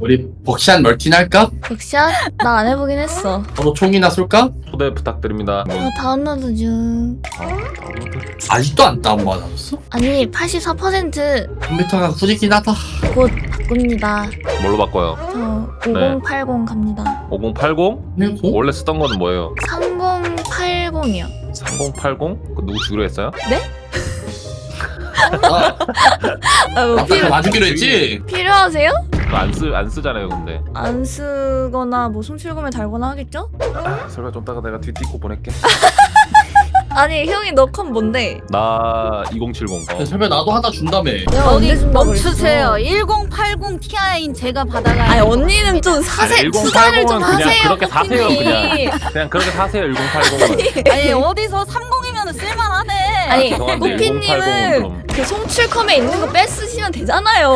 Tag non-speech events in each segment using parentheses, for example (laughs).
우리 벅샷 멀티나 할까? 백샷? 나 안 해보긴 했어. 서로 총이나 쏠까? 초대 부탁드립니다. 어, 다운로드 중. 아직도 안 다운받았어? 아니, 84%곧 컴퓨터가 후지긴 하다 바꿉니다. 뭘로 바꿔요? 저 네. 5080 갑니다. 5080? 그냥 고? 원래 쓰던 거는 뭐예요? 3080이요. 3080? 그 누구 주기로 했어요? 아, 아, 뭐 아까 맞주기로 했지? 필요하세요? 그거 안, 쓰, 안 쓰잖아요 근데 안 쓰거나 뭐 숨쉴거면 달거나 하겠죠? 아, 설마 좀 따가 내가 뒤띠고 보낼게 (laughs) 아니, 형이 너 컴 뭔데? 나 2070 어. 설마 나도 하나 준다며 내가 언제 여기 준다고 멈추세요. 그랬어? 1080 Ti인 제가 받아가야 아니, 언니는 좀 사세, 투자를 좀 1080은 그냥 하세요. 그렇게 사세요, 코피님. 그냥 그렇게 사세요 1080은 아니 어디서 30이면 쓸만하네. 아니, 죄송한데 꼬피님은 1080은 좀그 송출컴에 있는 거 뺏으시면 되잖아요.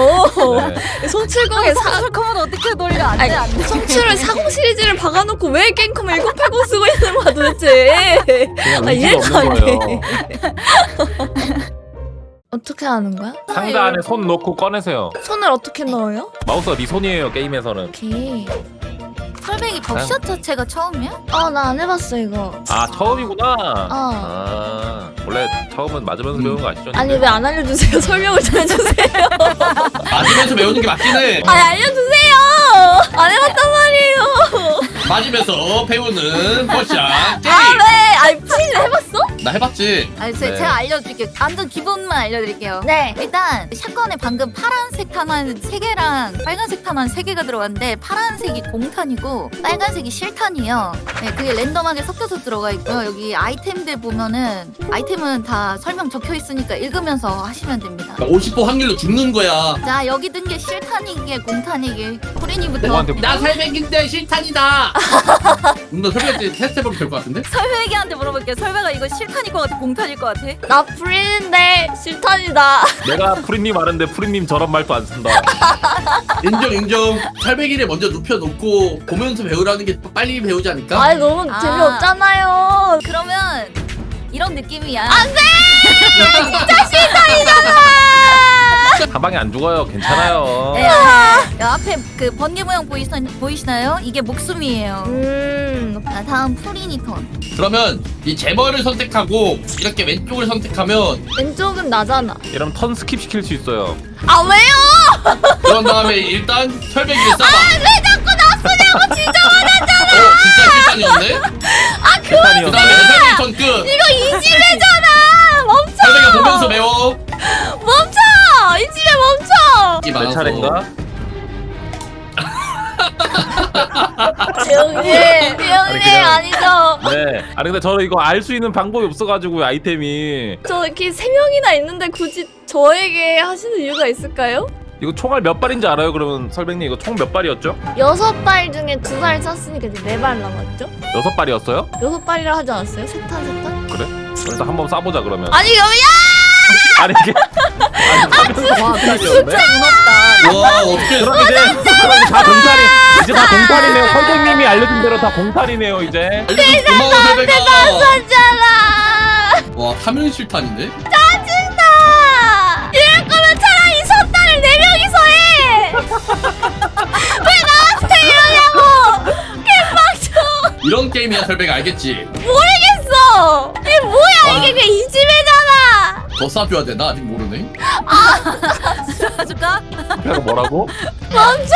네. 송출컴에 사, 성출컴은 어떻게 돌려? 안돼 아니, 안돼. 송출을 40 시리즈를 박아놓고 왜 깽컴 1080 쓰고 있는 거야 도대체 그냥 아, 의지가 이해가 없는 안 거예요 (laughs) 어떻게 하는 거야? 상자 안에 손 넣고 꺼내세요 손을 어떻게 넣어요? 마우스가 네 손이에요 게임에서는 오케이 설백이 덕샷 자체가 처음이야? 어 나 안 해봤어 이거. 아 처음이구나. 어. 아 원래 처음은 맞으면서 배우는 거 아시죠? 아니 왜 안 알려주세요? (laughs) 설명을 좀 해주세요. (laughs) 맞으면서 배우는 게 맞긴 해. 아니 알려주세요! 안 해봤단 말이에요! 맞으면서 배우는 벅샷 게임. 아 왜? 아니 프리즈 해봤어? 나 해봤지 아니 제, 네. 제가 알려드릴게요. 완전 기본만 알려드릴게요. 네 일단 샷건에 방금 파란색 탄환 3개랑 빨간색 탄환 3개가 들어갔는데 파란색이 공탄이고 빨간색이 실탄이에요. 네, 그게 랜덤하게 섞여서 들어가 있고요. 여기 아이템들 보면은 아이템은 다 설명 적혀 있으니까 읽으면서 하시면 됩니다. 50% 확률로 죽는 거야 자 여기 든 게 실탄이게 공탄이게 코리니부터 누구한테 나 살백인데 실탄이다 (laughs) 너 설백한테 테스트 해보면 될 것 같은데? 설백이한테 물어볼게요. 설백아 이거 실탄 일 것 같아? 공탄일 것 같아? 나 프리즈인데 실탄이다 (laughs) 내가 프리님 아는데 프리님 저런 말도 안 쓴다 (laughs) 인정 인정 설백이를 먼저 눕혀놓고 보면서 배우라는 게 빨리 배우지 않을까? 아니 너무 아. 재미없잖아요 그러면 이런 느낌이야. 한 (laughs) 방에 안 죽어요 괜찮아요 네, 네. 여 앞에 그 번개 모양 보이시, 보이시나요? 이게 목숨이에요. 음 자, 다음 프리니턴. 그러면 이 제머를 선택하고 이렇게 왼쪽을 선택하면 왼쪽은 나잖아. 이러면 턴 스킵 시킬 수 있어요. 아 왜요? 그런 다음에 일단 설백이를 써봐 왜 자꾸 나 쓰냐고 진짜 어 진짜 실탄이었네? 아그 실탄이었네. 다음에 설백이 턴끝. 이거 이 집애잖아 멈춰. 설백이가 보면서 배워. 멈춰. 이 집에 멈춰. 이 내. 차례인가? 대영님 그냥- 아니죠 네 아니 근데 저는 이거 알 수 있는 방법이 없어가지고 아이템이 저 이렇게 세 명이나 있는데 굳이 저에게 하시는 이유가 있을까요? 이거 총알 몇 발인지 알아요? 그러면 설백님 이거 총 몇 발이었죠? 여섯 발 중에 두 발 쐈으니까 이제 네 발 남았죠? 여섯 발이었어요? 여섯 발이라 하지 않았어요? 세탄 세탄? 그래? 그래서 한번 쏴보자 그러면 아니 여야 아니 이게 아니 와, 근데 진짜 무섭다. 와 어떻게 그럼 이제 그럼 다. 동탄이 이제 다 동탄이네요. 설백님이 알려준 대로 다 동탄이네요 이제. 고마워 설백아 쐈잖아. 와 화면 실탄인데? 짜증나. 이럴 거면 차라리 섰다를 네 명이서 해 왜 나한테 이러냐고. 개빡쳐. 이런 게임이야 설백아 알겠지? 모르겠어. 이게 뭐야? 이게 그냥 이 집애잖아 더 쏴줘야 되나? 아직 모르네 줄까? 내가 뭐라고? 멈춰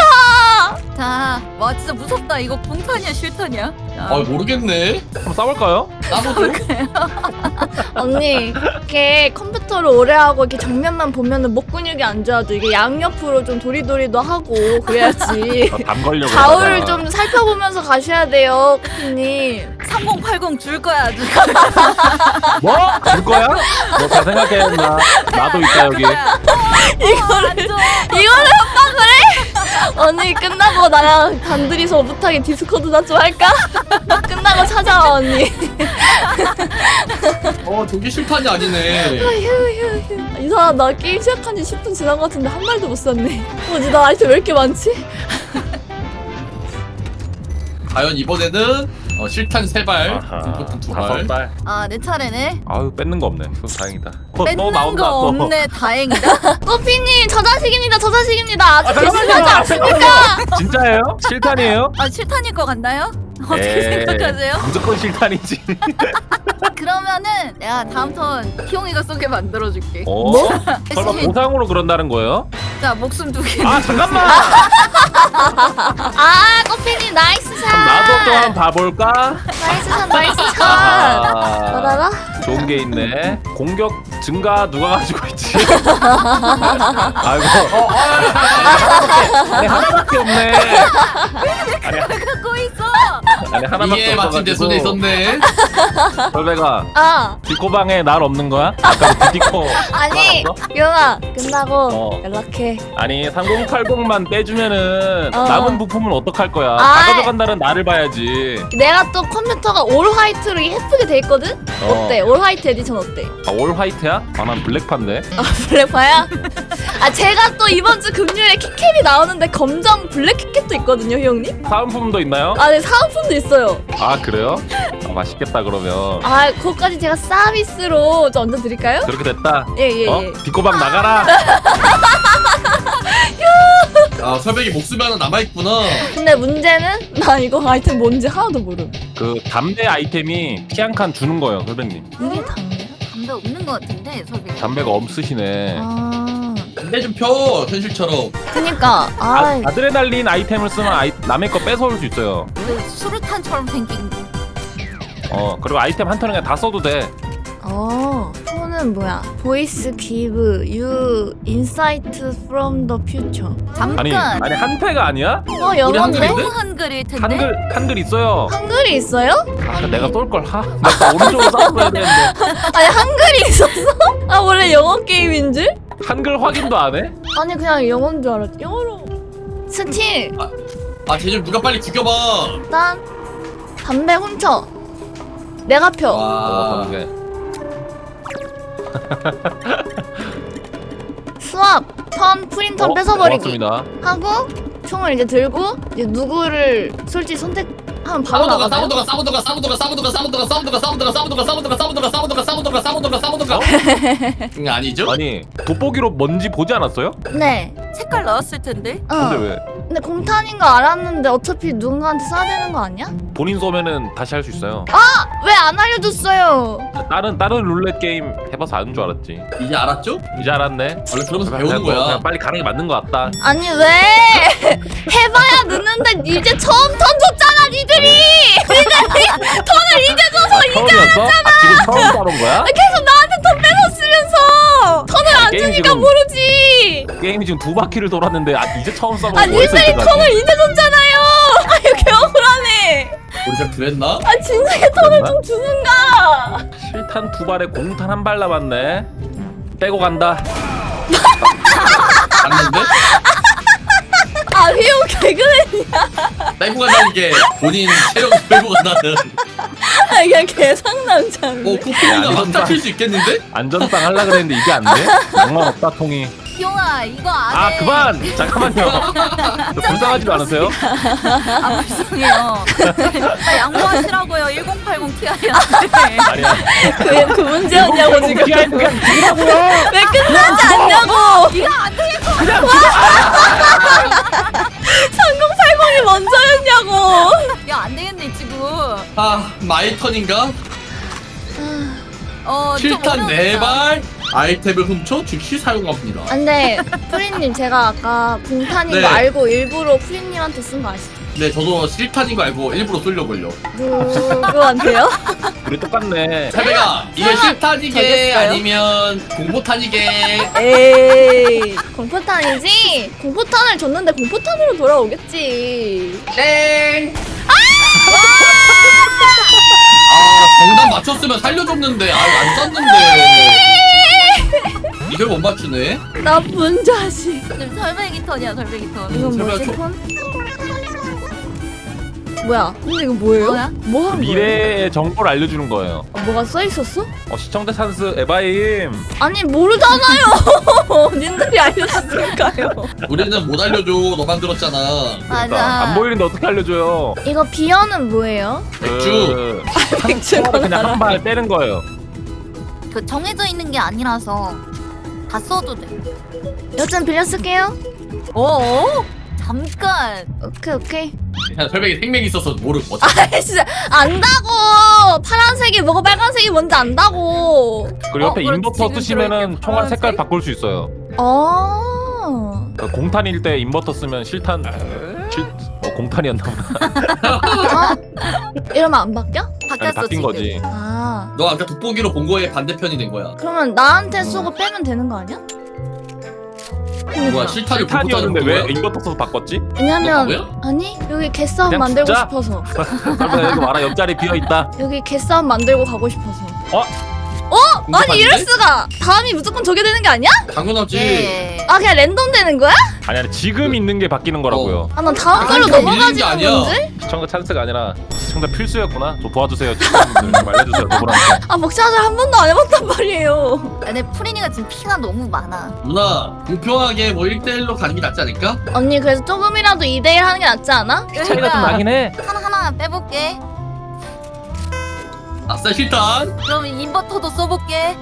자, 와 진짜 무섭다. 이거 공탄이야, 실탄이야? 자, 아 모르겠네 한번 싸볼까요? 나보죠 (laughs) (laughs) 언니 이렇게 컴퓨터를 오래 하고 이렇게 정면만 보면은 목 근육이 안 좋아져 이게 양옆으로 좀 도리도리도 하고 그래야지 (laughs) 나담 걸려고 좌우를 그러다가. 좀 살펴보면서 가셔야 돼요 코피님 3080 줄 거야. 아주. (laughs) 뭐? 줄 거야? 너 잘 생각해 나 나도 있다 여기 이거를 안 줘. 이거를 협박을 해? 언니 끝나고 나랑 단둘이서 오붓하게 디스코드나 좀 할까? 끝나고 찾아와 언니 어 저게 실탄이 아니네 휴휴휴 이상하다 나 게임 시작한 지 10분 지난 것 같은데 한 발도 못 쐈네 뭐지 나 아이템 왜 이렇게 많지? 과연 이번에는 어, 실탄 세 발, 아하, 공포탄 두 다섯 발. 발. 아 내 차례네. 아유 뺏는 거 없네. 후, 다행이다. 어, 뺏는 또 나온다, 거 (laughs) 또. 없네. 다행이다. 꼬피님 저 자식입니다 저 자식입니다 아직. 배신하지 않습니까? 진짜예요? 실탄이에요? 아 실탄일 것 같나요? 어떻게 에이, 생각하세요? 무조건 실탄이지. (laughs) 그러면은 내가 다음 턴 피용이가 쏘게 만들어줄게. 어? 설마 대신 보상으로 그런다는 거예요? 자 목숨 두 개. 아 잠깐만. (laughs) 아 꼬피님 나이스 샷 나도 좀 한번 봐볼까? 나이스 샷 나이스 샷 아, 나라라 좋은 게 있네. 공격 증가 누가 가지고 있지? 아이고. 어, 하나밖에, 아니 하나밖에 없네. 아니, 갖고 있어. 아니 하나밖에 이게 마침 내 손에 있었네. 설배가 아 디코방에 날 없는 거야? 아까 디코 아니 날 없어? 유영아 끝나고 어. 연락해 아니 3080만 빼주면은 어. 남은 부품은 어떡할 거야? 아이. 다 가져간다는 나를 봐야지. 내가 또 컴퓨터가 올 화이트로 예쁘게 돼 있거든? 어. 어때? 올 화이트 에디션 어때? 아, 올 화이트야? 아, 난 블랙판데. 아 블랙파야? 아 제가 또 이번 주 금요일에 키캡이 나오는데 검정 블랙 키캡도 있거든요 형님? 사은품도 있나요? 아 네 사은품도 있어요 아 그래요? 아, 맛있겠다 그러면. 아 그거까지 제가 서비스로 좀 얹어드릴까요? 그렇게 됐다. 예 예 예 어? 디코방 나가라. (laughs) 아, 설백이 목숨이 하나 남아있구나. 근데 문제는 나 이거 아이템 뭔지 하나도 모름 그 담배 아이템이 피한칸 주는 거예요, 선배님. 이게? 담배 없는 것 같은데 설비. 담배가 없으시네. 아 근데 좀 펴, 현실처럼. 그니까 아, 아 아드레날린 아이템을 쓰면 아이, 남의 거 뺏어올 수 있어요. 그 수류탄처럼 생긴. 어 그리고 아이템 한 턴에 그냥 다 써도 돼. 어, 폰은 뭐야? 보이스 기브 유 인사이트 프롬 더 퓨처. 아니 잠깐. 아니 한패가 아니야? 어, 영어인데? 한글인데? 한글일 텐데. 한글 한글 있어요. 한글이 있어요? 아, 내가 쏠 걸 하. 내가 오른쪽으로 싸워야 되는데 (laughs) 아니 한글이 있었어? 아 원래 영어 게임인 줄? 한글 확인도 안 해? 아니 그냥 영어인 줄 알았지. 영어로. 스틸 아, 쟤 좀 누가 빨리 죽여봐. 일단 담배 훔쳐. 내가 펴. 어, 와. 담배. 수압 턴 프린터 어, 뺏어버리기 고맙습니다. 하고 총을 이제 들고 이제 누구를 솔직히 선택하면 바로 싸우더가, 나가요. 싸우더가, 싸우더가, 싸우더가, 싸우더가, 싸우더가, 싸우더가, 싸우더가, 싸우더가, 싸우더가, 싸우더가, 싸우더가, 싸우더가, 싸우더가. 응, 아니죠? 아니 돋보기로 뭔지 보지 않았어요? 네. 색깔 나왔을 텐데. 어. 근데 왜 근데 공탄인 거 알았는데 어차피 누군가한테 쏴야 되는 거 아니야? 본인 쏘면은 다시 할 수 있어요. 왜 안 알려줬어요? 다른 다른 룰렛 게임 해봐서 아는 줄 알았지. 이제 알았죠? 이제 알았네. 원래 그러면서 그냥 배우는 뭐, 거야. 그냥 빨리 가는 게 맞는 것 같다. 아니 왜? (laughs) 해봐야 늦는데 이제 처음 던졌잖아 니들이! 니들이 ton을 이제 줘서 이- 처음이었어? 아, 지금 처음 (laughs) 따본 거야? 계속 나한테 돈 뺏었으면서 ton을 안 게임 주니까 지금- 모르지! 게임이 지금 두 바퀴를 돌았는데 아, 이제 처음 써보고 아뭐 했어 니들이 ton을 이제 줬잖아요! 아 이거 개억울하네! 우리가 그랬나? 아 진작에 ton을 좀 주는가! 실탄 두 발에 공탄 한 발 남았네. 빼고 간다. 갔는데? 아 휘용 개그맨이야 빼고 간다는 게 본인 체력 빼고 간다는. 아 이게 개상남자네 어, 쿠키가 막다 칠수 있겠는데? 안전빵 하려 그랬는데 이게 안 돼? 양말 없다 통이. 피용아 이거 안아 해. 그만! 잠깐만요. (laughs) 불쌍하지도 않으세요? 아 불쌍해요. 아, 양보하시라고요. 1080 Ti한테. 아니야. 그, 그 문제였냐고 지금 그냥 죽으라고요. 왜 끝나지 않냐고 이거 안 되겠어. 3080이 먼저였냐고 야안 되겠네 지금. 아, 마이 턴인가? 어, 좀 실탄 어려웠다. 네 발, 아이템을 훔쳐 즉시 사용합니다. 안돼 프리님 제가 아까 공탄인 네. 거 알고 일부러 프리님한테 쓴 거 아시죠? 네, 저도 실탄인 거 알고 일부러 쏠려걸요. 누구한테요? (laughs) 우리 똑같네. 세배가 이게 설마 실탄이게 저겠어요? 아니면 공포탄이게 에이 공포탄이지? 공포탄을 줬는데 공포탄으로 돌아오겠지 땡. 아 정답 맞췄으면 살려줬는데 아안 쐈는데 이걸 못 맞추네. 나쁜 자식 지금 설베기 턴이야 설베기 턴. 이건 설마 뭐지 저- 폰? 뭐야? 근데 이거 뭐예요? 뭐야? 뭐 하는 거예요? 미래의 정보를 알려주는 거예요. 아, 뭐가 써 있었어? 어, 시청자 찬스 에바임. 아니 모르잖아요. (laughs) 님들이 알려줬으니까요. 우리는 못 알려줘. 너 만들었잖아. 맞아. 그러니까 안 보이는데 어떻게 알려줘요? 이거 비어는 뭐예요? 맥주. 그, 맥주가 그냥 한발 때는 거예요. 그 정해져 있는 게 아니라서 다 써도 돼. 여튼 빌려 쓸게요. 어? 잠깐. 오케이 오케이. 그냥 설백이 생맥이 있어서 모르고 뭐아 (laughs) 진짜 안다고. 파란색이 뭐고 빨간색이 뭔지 안다고. 그리고 어, 옆에 그렇지. 인버터 쓰시면은 총알 색깔 파란색? 바꿀 수 있어요. 어. 그러니까 공탄일 때 인버터 쓰면 실탄 실, 어, 공탄이었나 보다. 어? 이러면 안 바뀌어? 아니, 바뀌었어 바뀐 지금. 거지. 아. 너 아까 돋보기로 본 거에 반대편이 된 거야. 그러면 나한테 쏘고 빼면 되는 거 아니야? 뭐야 실타를 실탄이었는데 불붙다는 왜? 인버터 써서 바꿨지? 왜냐면 뭐야? 아니 여기 개싸움 그냥 만들고 진짜? 싶어서 (laughs) 그러면 여기 와라 옆자리 비어 있다. 여기 개싸움 만들고 가고 싶어서 어? 어? 아니? 이럴 수가 다음이 무조건 저게 되는 게 아니야? 당연하지. 예. 아 그냥 랜덤 되는 거야? 아니 아니 지금 있는 게 바뀌는 거라고요. 아 난 다음 아, 걸로 넘어가지는 게 아니야. 건데? 시청자 찬스가 아니라 시청자 필수였구나. 저 도와주세요. 시청자분들 좀 알려주세요. 누구한테. 아 먹자를 한 번도 안 해봤단 말이에요 근데 프리니가 지금 피가 너무 많아. 누나 공평하게 뭐 1대1로 가는 게 낫지 않을까? 언니 그래서 조금이라도 2대1 하는 게 낫지 않아? 차이가 좀 나긴 해. 하나 하나 빼볼게. 아싸 실탄. 그럼 인버터도 써볼게.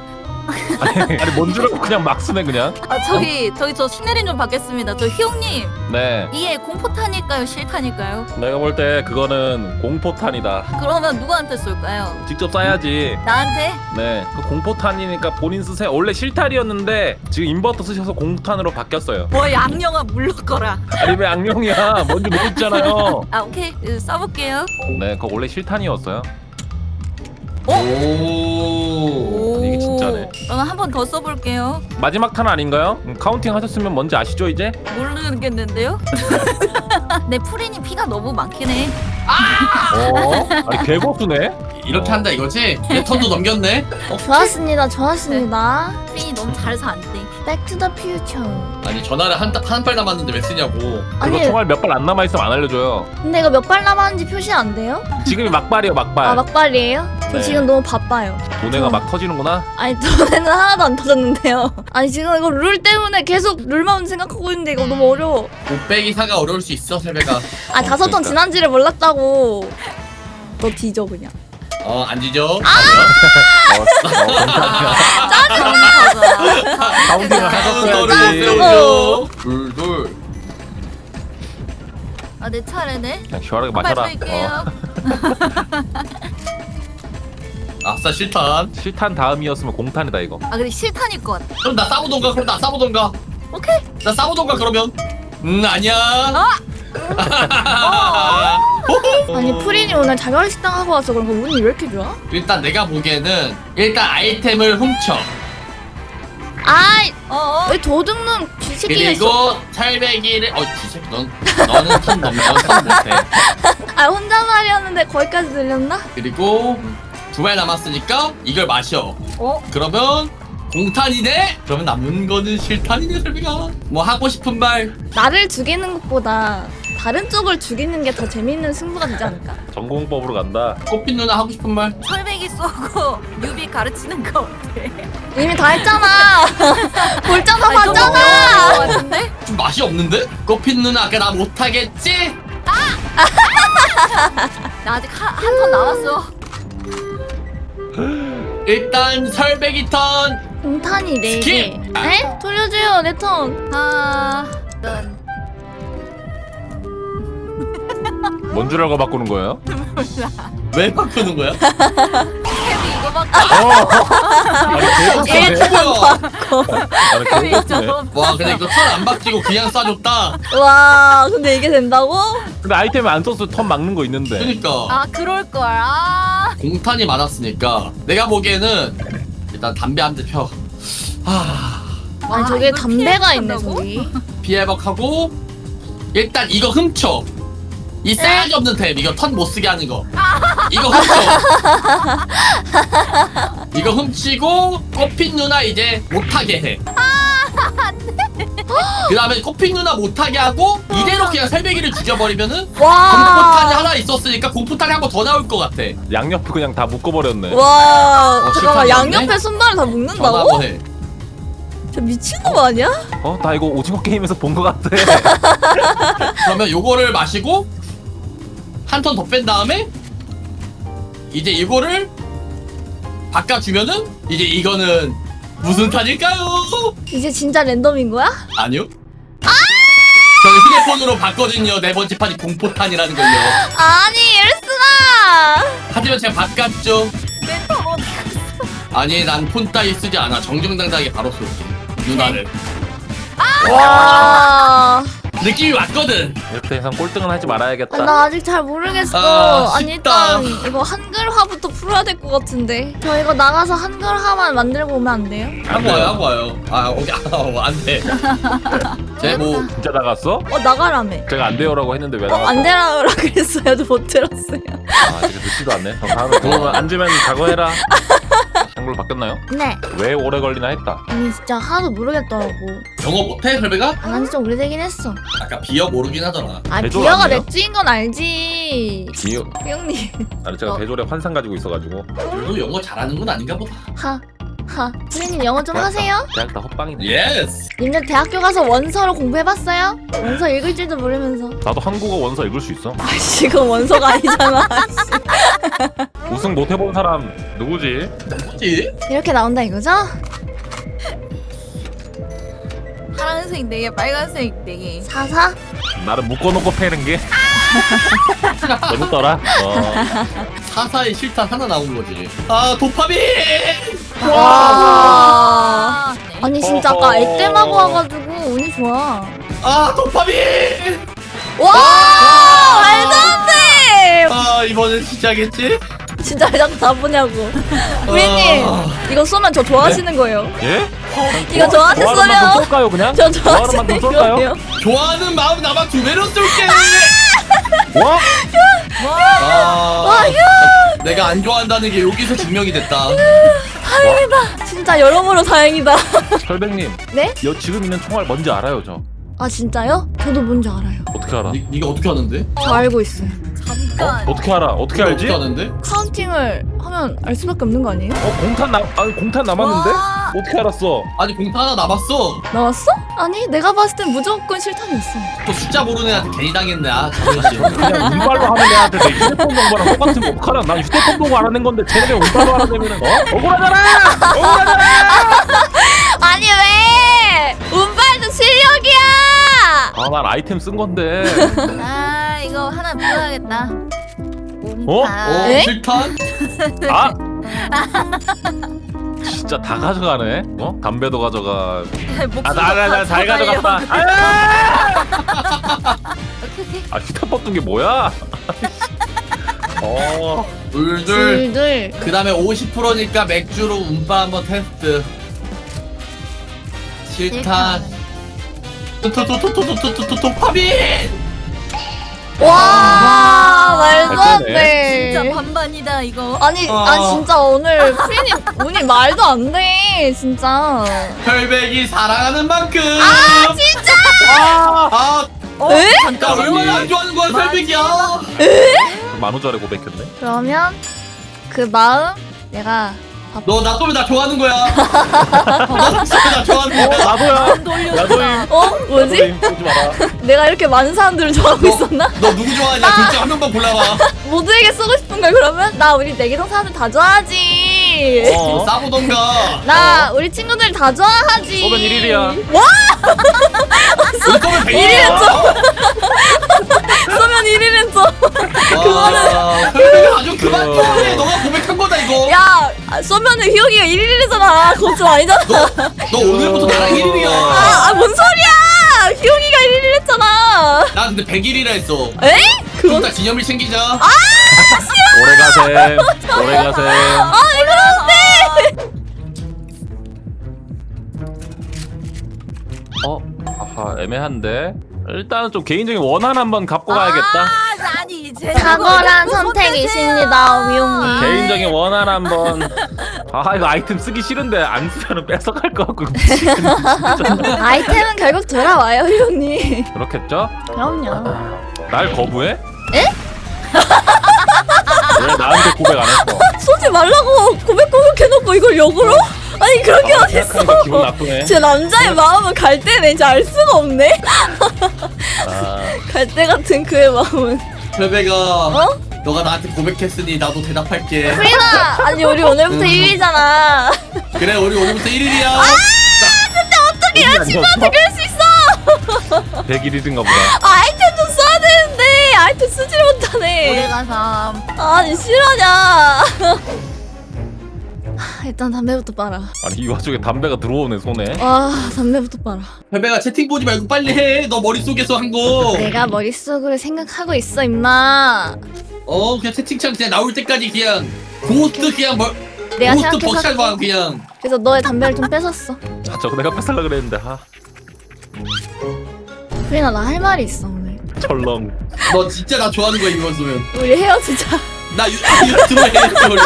아니, (laughs) 아니 뭔줄 알고 그냥 막 쓰네 그냥. 아 저기 저기 저 시네린 좀 받겠습니다. 저 희용님 네. 이게 공포탄일까요 실탄일까요? 내가 볼 때 그거는 공포탄이다. 그러면 누구한테 쏠까요? 직접 쏴야지. 나한테? 네. 그 공포탄이니까 본인 쓰세요. 원래 실탄이었는데 지금 인버터 쓰셔서 공탄으로 바뀌었어요. 뭐 양령아 물러거라. 아니 왜 악령이야? 뭔지 모르겠잖아요. 아 오케이 그, 써볼게요. 네, 그거 원래 실탄이었어요. 오. 이게 진짜네. 그러면 한번 더 써볼게요. 마지막 탄 아닌가요? 음, 카운팅 하셨으면 뭔지 아시죠 이제? 모르겠는데요? (laughs) 내 프리니 피가 너무 많긴 해. 어? 아니 개고수네. 이렇게 한다 이거지? 내 턴도 넘겼네. 어? 좋았습니다 좋았습니다 너무 잘해서 안 돼. Back to the future 아니 전화를 한한발 남았는데 왜 쓰냐고. 그거 아니 총알 몇 발 안 남아 있으면 안 알려줘요. 근데 이거 몇 발 남았는지 표시 안 돼요? 지금이 막발이에요 막발. 아 막발이에요? 저 네. 지금 너무 바빠요 돈에가 어. 막 터지는구나. 아니 전에는 하나도 안 터졌는데요 (laughs) 아니 지금 이거 룰 때문에 계속 룰만 생각하고 있는데 이거 너무 어려워 못빼기 사가 어려울 수 있어 설백아. 아 다섯 턴 그러니까. 지난지를 몰랐다고 너 뒤져 그냥 어 앉으죠. 어, 어, 짜증나. 카운팅을 너를 하셨어야지. 세우죠. 둘둘. 아 내 차례네. 그냥 시원하게 한 발 마셔라. 뺄게요. 어, (laughs) 아싸 실탄. 실탄 다음이었으면 공탄이다 이거. 아 근데 실탄일 것 같아. 그럼 나 싸우던가 그럼 나 싸우던가. 오케이. 나 싸우던가 그러면. 음 아니야. (laughs) 아니 프린이 오늘 자결 식당 하고 와서 그런가 운이 왜 이렇게 좋아? 일단 내가 보기에는 일단 아이템을 훔쳐. 아이 어어. 왜 도둑놈 쥐새끼가 있어 그리고 살배기를 어 쥐새끼 넌 너는 턴 넘, 넌턴 못해. 아 혼자 말이었는데 거기까지 들렸나? 그리고 두 발 남았으니까 이걸 마셔. 어? 그러면 공탄이네? 그러면 남는 거는 실탄이네 설비가. 뭐 하고 싶은 말. 나를 죽이는 것보다 다른 쪽을 죽이는 게 더 재밌는 승부가 되지 않을까? 전공법으로 간다. 꽃핀 누나 하고 싶은 말. 철배기 쏘고 (laughs) 뉴비 가르치는 거 어때? 이미 다 했잖아. (laughs) 아니, 너무 봤잖아. 어려운 거 같은데? 좀 맛이 없는데? 꽃핀 누나 아까 나 못하겠지? (laughs) 나 아직 한 턴 남았어. 일단 설배기 턴. 공탄이 네 개. 스킵! 에? 돌려줘요 내 턴. 아, 넌뭔줄 알고 바꾸는 거예요? (laughs) 왜 바꾸는 거야? 이거밖에. 뭐야? 아니 헤비 개고수네. 좀. 와 근데 이거 턴안 바뀌고 그냥 쏴줬다. 와 근데 이게 된다고? 근데 아이템 안 썼어 턴 막는 거 있는데. 그니까 아 그럴 걸. 아. 공탄이 많았으니까 내가 보기에는 일단 담배 한 대 펴. 하... 아니 와, 저게 이걸 담배가 있네? 저기. 피해박하고 일단 이거 훔쳐. 이 싸가지 없는 템 이거 턴 못 쓰게 하는 거. 이거 훔쳐. (laughs) 이거 훔치고 꽃핀 누나 이제 못하게 해. 그 다음에 코핑 누나 못하게 하고 이대로 그냥 설배기를 죽여버리면은 와. 공포탄이 하나 있었으니까 공포탄이 한 번 더 나올 것 같아 양옆 그냥 다 묶어버렸네. 와. 어, 잠깐만 실탄이 양옆에 없네? 손발을 다 묶는다고? 해저 미친 거 아니야? 어, 나 이거 오징어 게임에서 본것 같아. (laughs) 그러면 요거를 마시고 한 턴 더 뺀 다음에 이제 이거를 바꿔주면은 이제 이거는 무슨 탄일까요? 이제 진짜 랜덤인 거야? 아니요. 저는 휴대폰으로 봤거든요 네 번째 판이 공포탄이라는 걸요. 아니 일스나. 하지만 제가 바꿨죠. 랜덤 어디 아니 난 폰 따위 쓰지 않아. 정정당당하게 바로 쏠게. 누나를. 와. 느낌이 왔거든 이렇게 해서 꼴등은 하지 말아야겠다. 나 아직 잘 모르겠어. 아, 아, 니 쉽다. 일단 이거 한글화부터 풀어야 될 것 같은데. 저 이거 나가서 한글화만 만들고 오면 안 돼요? 하고 와요 하고 와요 아 오케이 (laughs) 아, 안돼 (laughs) 제 뭐 진짜 나갔어? 어 나가라며. 제가 안 돼요라고 했는데 왜 어, 나갔어? 안 되라고 그랬어요. 저못 들었어요. 아, 이게 늦지도 않네. 다음에 그러면 앉으면 각오해라. (laughs) 한글 바뀌었나요? 네. 왜 오래 걸리나 했다. 아니 진짜 하나도 모르겠더라고. 영어 못해 설배가? 안한지좀 오래되긴 했어. 아까 비어 모르긴 하더라 아 대졸 비어가 아니에요? 렉주인 건 알지. 이유. 형님. 아니 제가 어. 대졸에 환상 가지고 있어가지고 별로 영어 잘하는 건 아닌가 보다 하. 하. 선생님 영어 좀 하세요. 대학 다 헛방이네. 예스 님들 대학교 가서 원서로 공부해봤어요? 원서 읽을 줄도 모르면서. 나도 한국어 원서 읽을 수 있어. 아씨 이거 원서가 아니잖아. (laughs) 우승 못 해본 사람 누구지? 뭐지? 이렇게 나온다 이거죠? 파란색 4개 빨간색 4개 사사? 나를 묶어놓고 패는 게 (laughs) 재밌더라. 어. 사사의 실탄 하나 나온 거지 아 도파민 와. 아, 네. 아니 진짜 아까. 액땜하고 와가지고 운이 좋아. 아 도파민 와 말도 안 돼. 아 이번엔 진짜겠지? 진짜 왜 자꾸 다 보냐고. 아. 이거 쏘면 저 좋아하시는 거예요. 예? 이거 저한테 좋아하는 만큼 쏘면 쏠까요 그냥? 저 좋아하는 좋아하시는 만큼 쏠까요? 거예요. 좋아하는 마음 나만 두 배로 쏠게 와? 아 내가 안 좋아한다는 게 여기서 증명이 됐다 진짜 여러모로 다행이다. 설백님. 네? 여 지금 있는 총알 뭔지 알아요 저? 아 진짜요? 저도 뭔지 알아요. 어떻게 알아? 니, 네가 어떻게 하는데? 저 알고 있어요. 잠깐 어떻게 알아? 어떻게 알지? 하는데? 카운팅을 하면 알 수밖에 없는 거 아니에요? 어 공탄 남 아니 공탄 남았는데? 와. 어떻게 알았어? 아니 공타 하나 남았어 나왔어? 아니 내가 봤을 땐 무조건 실탄이었어. 또 숫자 모르는 애한테 괜히 당했네 아 자존심 그냥 운발로 하는 애한테 내 휴대폰 정보랑 똑같은 거 어떡하나? 난 휴대폰 보고 알아낸 건데 쟤네가 운발로 알아내면은 어? 억울하잖아! 억울하잖아! (laughs) 아니 왜? 운빨도 실력이야. 아난 아이템 쓴 건데 아 이거 하나 비워야겠다 어? 어? 에? 실탄? 아! 진짜 다 가져가네? 어? 담배도 가져가 아나 나 나 잘 가져갔다 아! 오케이 오케이 아 휴대폰 둔게 뭐야? 어 둘둘 둘둘. 그 다음에 50%니까 맥주로 운바 한번 테스트 실탄 토토토토토토토토 도파민 와 말도 안잘 돼. 진짜 반반이다 이거 아니 어. 아 진짜 오늘 프리님 운이 말도 안 돼. 진짜. 혈백이 사랑하는 만큼 아 진짜. 아, 에? 나 얼마나 안 좋아하는 거야 혈백이야 만우절에 고백했네 그러면 그 마음 내가 너 나 쏘면 나 좋아하는 거야. (laughs) 너 쏘면 나 좋아하는 어 거야. 나도야 어? 뭐지? 나도임 쏘지 마라. (laughs) 내가 이렇게 많은 사람들을 좋아하고 있었나? 너 누구 좋아하냐? 둘중한 명만 골라봐 (laughs) 모두에게 쓰고 싶은 걸 그러면? 나 우리 내기동 사람들 다 좋아하지. 어? 싸보던가. 나 우리 친구들 다 좋아하지. 쏘면 일일이야. 와! 우리 쏘면 일일은 100이야 쏘면 1위는 좀. 그거는 아주 그만 그거. 좋아해. 너가 고백한 거다 이거. 야 아, 쏘면은 휘영이가 1위잖아. 그건 좀 아니잖아. 너 오늘부터 나랑 1일이야 아, 아, 뭔 소리야? 휘영이가 1위를 했잖아. 나 근데 100일이라 했어 에? 그건 좀딱 기념일 챙기자 오래 가셈 오래 아, 왜 그런데? 어? 아하 애매한데 일단은 좀 개인적인 원한 한번 갖고 가야겠다 아, 탁월한 선택이십니다, 위용님. 개인적인 원한 한번 (laughs) 아 이거 아이템 쓰기 싫은데 안 쓰면 뺏어갈 것 같고 (laughs) 아이템은 결국 돌아와요 형님 그렇겠죠? 그럼요 날 거부해? 에? (laughs) 왜 나한테 고백 안 했어? 쏘지 말라고 고백 고백 해놓고 이걸 역으로? 아니 그런 게 아, 생각하니까 기분 어딨어 나쁘네. 제 남자의 마음은 갈대네 이제 알 수가 없네 아, 갈대 같은 그의 마음은 별배가 어? 너가 나한테 고백했으니 나도 대답할게. 프리나 아니 우리 오늘부터 음. 1위잖아 그래 우리 오늘부터 1일이야. 어떻게 여자친구한테 그럴 수 있어 100일이든가 보다. 아, 아이템 좀 써야 되는데 아이템 쓰질 못하네 오래가서 아니 실화냐 하, 일단 담배부터 빨아 아니 이 와중에 담배가 들어오네 손에. 와 담배부터 빨아 별배가 채팅 보지 말고 빨리 해. 너 머릿속에서 한 거. 내가 머릿속으로 생각하고 있어 임마 어 그냥 채팅창 그냥 나올 때까지 그냥 고스트 그냥 뭐 내가 고스트 생각해서. 그냥. 그래서 너의 담배를 좀 뺏었어 아 저거 내가 뺏으려 그랬는데 아 프리나 나할 말이 있어 오늘 철렁. 너 진짜 나 좋아하는 거야 이거 쓰면. 우리 헤어지자 나 유- 유튜브 해. 우리.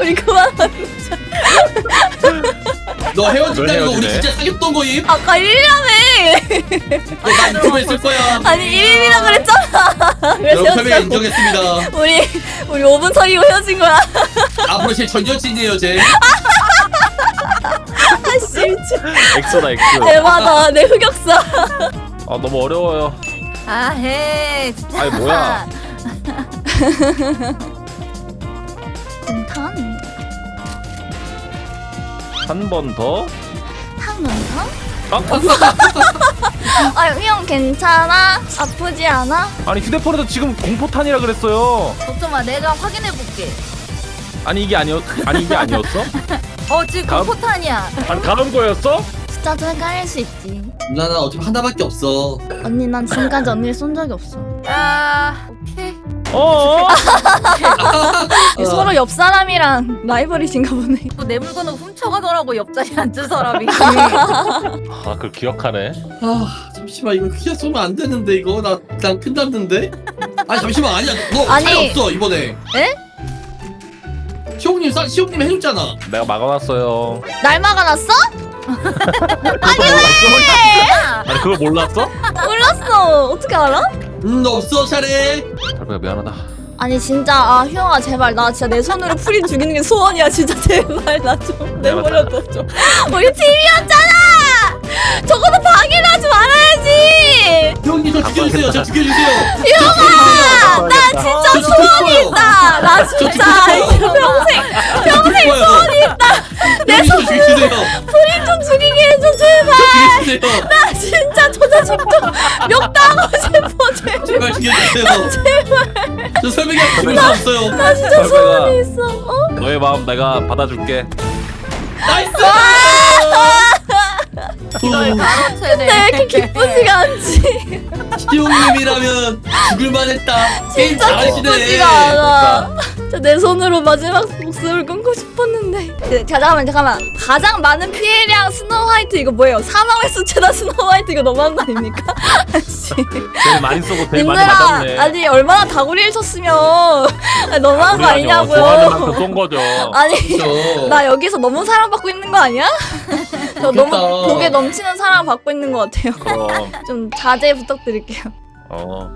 우리 그만 너 헤어진다는 거 우리 헤어지네. 진짜 사귀었던 거임? 아까 1위라며 너 나 유튜브 했을 거야. 아니 1위라 그랬잖아 그래서 여러분 설명 헤어지자고 인정했습니다. 우리 우리 5분 사귀고 헤어진 거야 앞으로 제 전여친이에요 제. 아씨 엑소다 엑스. 대박이다 내 흑역사 아 너무 어려워요. 아해 아니 뭐야? 공탄 한번 더. 한번 더? 아, 아유 형 괜찮아? 아프지 않아? 아니 휴대폰에도 지금 공포탄이라 그랬어요. 걱정 마 내가 확인해 볼게 아니 이게 아니었 아니 이게 아니었어? 어 지금 다음- 포탄이야 아니 다른 거였어? 숫자도 헷갈릴 수 있지 누나 나 어차피 하나밖에 없어. 언니 난 지금까지 언니를 쏜 적이 없어 아 어? (laughs) 서로 옆 사람이랑 라이벌이신가 보네 또내 물건을 훔쳐가더라고 옆자리에 앉은 사람이 (laughs) 아 그걸 기억하네. 아 잠시만 이거 그냥 쏘면 안 되는데 이거 나난 끝났는데. 아니 잠시만 아니야 너 아니. 차이 없어 이번에. 에? 시홍님 싸 시홍님 해줬잖아. 내가 막아놨어요. 날 막아놨어? (laughs) 아니 그걸 몰랐어? 몰랐어 어떻게 알아? 음너 없어 차례. 달배가 미안하다. 아니 진짜 아 휴영아 제발 나 진짜 내 손으로 프린 죽이는 게 소원이야 진짜 제발 나 좀 내버려둬 좀 우리 팀이었잖아 적어도 방해하지 말아야지 형님 저 죽여주세요. 저 죽여주세요. 휴영아 나 진짜 저 소원이. 있다 나저 진짜. 평생 평생 소원이 있다. 내 손. 죽여주세요. 프린 좀 죽이게 해줘 제발 죽여주세요. 제발 죽여주세요. 제발. 저 설명이 수 없어요. 나 진짜 소원이 있어 어? 너의 마음 내가 받아줄게. 나이스. 이걸 바로 내왜 이렇게 기쁘지가 않지 시용님이라면 죽을만했다. 게임 진짜 잘하시네. 기쁘지가 않아 진짜 내 손으로 마지막 목숨을 끊고 싶었는데 그, 잠깐만 잠깐만 가장 많은 피해량 스노우 화이트 이거 뭐예요? 사망 횟수 최다 스노우 화이트 이거 너무한 거 아닙니까? (laughs) 제일 많이 쏘고 제일 많이 님들아 맞았네. 아니 얼마나 다구리를 쳤으면 아니, 너무한 거 우리 아니요. 좋아하는 아니냐고요 만큼 쏜 거죠. 아니 그렇죠. 나 여기서 너무 사랑받고 있는 거 아니야? 저 너무 좋겠다. 복에 넘치는 사랑 받고 있는 것 같아요 그럼 (laughs) 좀 자제 부탁드릴게요 어